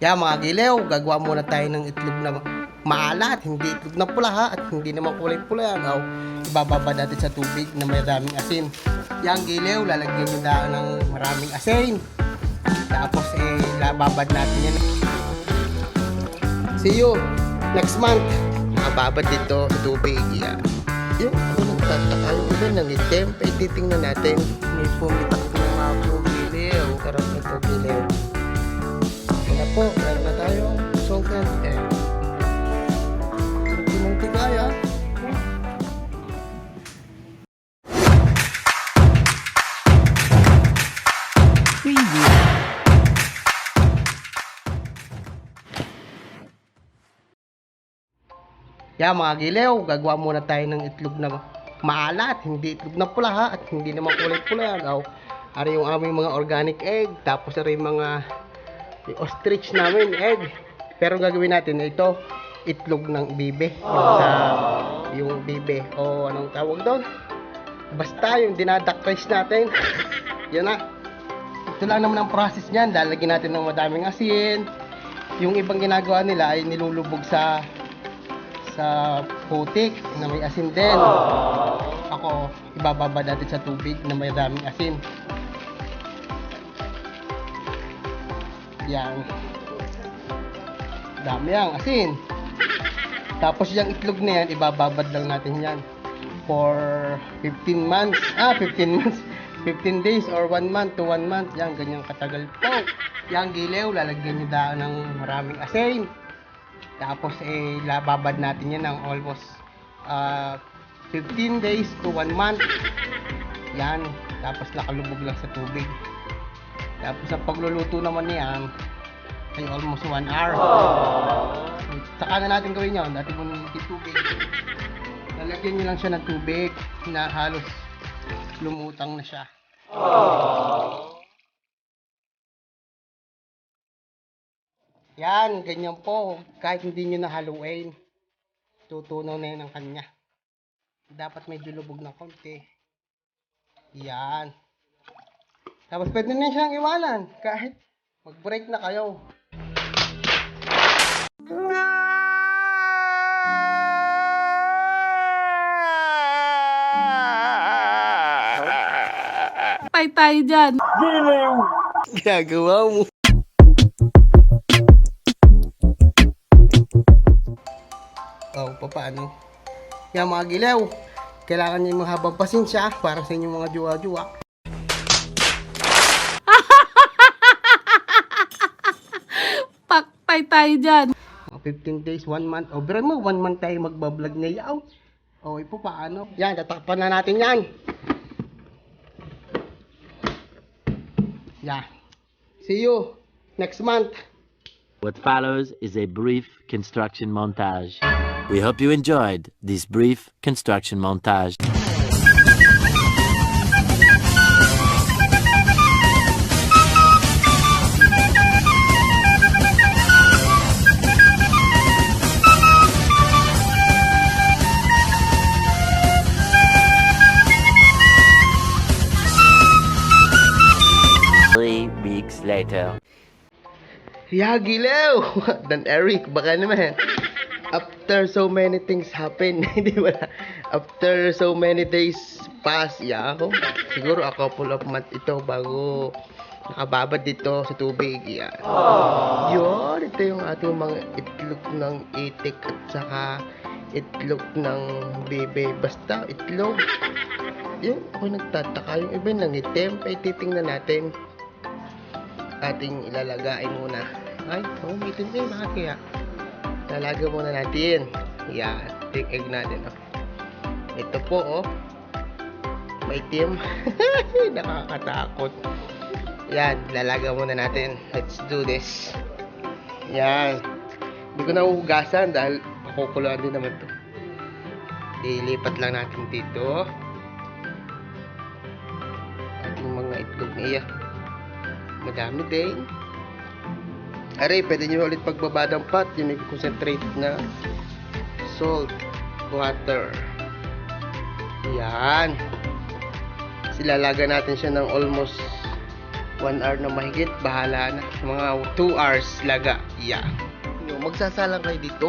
Kaya mga gilew, gagawa muna tayo ng itlog na maalat, hindi itlog na pula ha, at hindi naman kulay pula yan. O, ibababa natin sa tubig na may daming asin. Yang gilew, lalagyan nyo na ng maraming asin. Tapos eh, lababad natin yan. See you next month. Nakababad dito sa tubig. Yan. Yung ako nagtataka, yung iba nang itim, ay titingnan natin. May pumitak na mga pumilew. Karap na ito, gilew. Po, meron na tayong salted egg. Hindi mong tigaya. Kaya mga gilew, gagawa muna tayo ng itlog na maalat, hindi itlog na pula ha, at hindi naman kulay pula. O, ari yung aming mga organic egg, tapos ari yung mga ostrich namin egg. Pero gagawin natin ito, itlog ng bibe. Yung, sa, yung bibe, o anong tawag doon? Basta yung dinadakris natin. Yan na. Ito lang naman ang process niyan. Lalagyan natin ng madaming asin. Yung ibang ginagawa nila ay nilulubog sa sa putik na may asin din. Ako, ibababa natin sa tubig na may daming asin. Yan. Dami ang asin. Tapos yung itlog na yan, ibababad lang natin yan. For 15 months. Ah, 15 months. 15 days or 1 month to 1 month. Yan, ganyang katagal po. Yang gilew, lalagyan nyo daan ng maraming asin. Tapos eh lababad natin yan ng almost ah, 15 days to 1 month. Yan. Tapos nakalubog lang sa tubig. Tapos ang pagluluto naman niyan ay almost 1 hour. Saka na natin gawin yun. Dati kung hindi tubig. Lalagyan nyo lang siya ng tubig na halos lumutang na siya. Yan, ganyan po. Kahit hindi nyo nahaluin, tutunaw na yun ang kanya. Dapat medyo lubog ng konti. Yan. Tapos pwede na siyang iwanan. Kahit mag-break na kayo. Patay tayo dyan. Ginagawa mo. Oh, paano? Yan mga gilew. Kailangan niyo mahabang pasensya para sa inyong mga juwa-juwa. Patay tayo dyan. Mga 15 days, 1 month. O, pero mo, 1 month tayo magbablog ngayon. O, ipo paano? Yan, tatakpan na natin yan. Yeah. See you next month. What follows is a brief construction montage. We hope you enjoyed this brief construction montage. Later. Yeah, gilew! Dan Eric, baka naman. After so many things happen, hindi ba? After so many days pass, yeah, ako. Siguro a couple of months ito bago nakababad dito sa tubig. Yeah. Yun, ito yung ating mga itlog ng itik at saka itlog ng bebe. Basta itlog. Yun, ako nagtataka. Yung iba nang itim, ay titingnan natin ating ilalagay muna. Ay, oh, may itim eh. Bakit kaya? Lalaga muna natin. Yan. Yung egg natin. Oh. Ito po, oh. Maitim. Nakakatakot. Yan. Lalaga muna natin. Let's do this. Yan. Hindi ko na uhugasan dahil pakukuluan din naman to. Ilipat lang natin dito. Ating mga itlog niya. Madami din. Aray, pwede nyo ulit pagbaba ng pot. Yung may concentrate na salt water. Yan. Kasi lalaga natin siya ng almost 1 hour na mahigit, bahala na. Mga 2 hours laga. Yeah. Magsasalang kayo dito.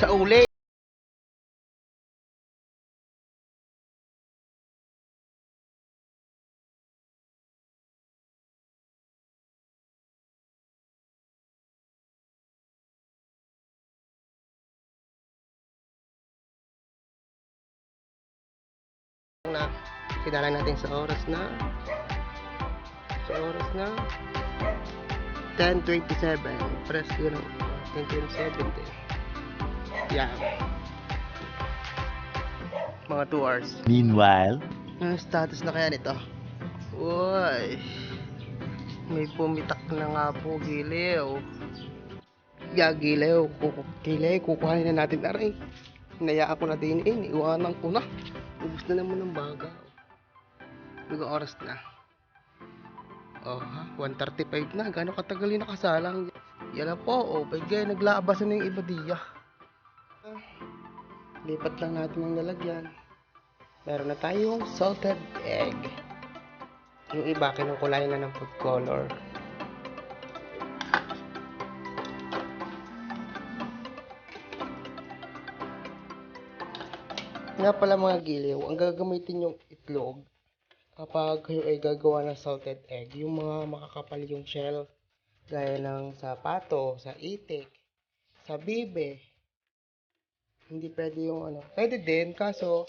Sa uli. Kinala natin sa oras na. Sa oras na. 10.27 press ko ng 10.27 din yeah. Mga 2 hours. Meanwhile, ano status na kaya nito? Uy. May pumitak na nga po giliw. Yeah giliw. Kuku- giliw. Na natin. Aray. Hinayaan ko na din. Eh iwanan ko na. Ubus na naman ng baga Ilang oras na. Oh ha? 1.35 na. Gano'ng katagal yung nakasalang? Yan po. Oh pagkaya naglaabasan na yung iba diya lipat lang natin ang lalagyan meron na tayong salted egg. Yung iba kinukulayan na ng food color. Nga pala mga giliw, ang gagamitin yung itlog kapag kayo ay gagawa ng salted egg, yung mga makakapal yung shell gaya ng sa pato, sa itik, sa bibe. Hindi pwede yung ano. Pwede din, kaso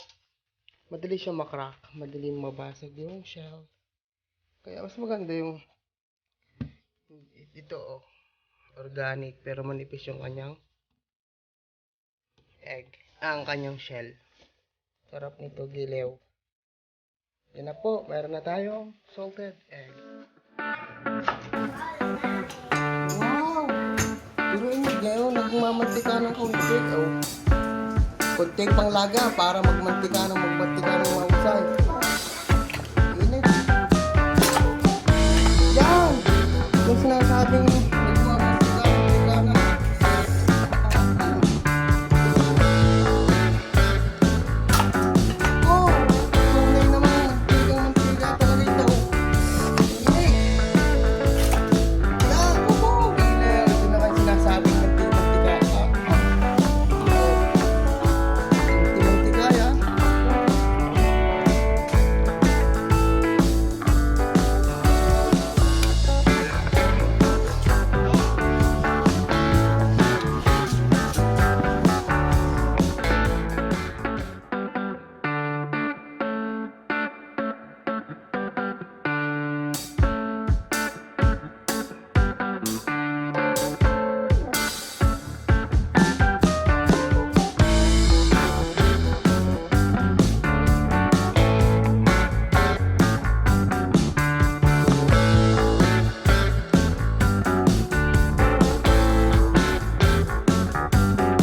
madali siya makrack, madali mabasag yung shell. Kaya mas maganda yung ito oh, organic pero manipis yung kanyang egg, ang kanyang shell. Sarap nito gilew. Yan na po, meron na tayong salted egg. Wow! Pero ini ngayon, nagmamantika ng kaunti. Oh. Kunting panglaga para magmantika ng magmantika ng mahusay. Yan! Yung sinasabing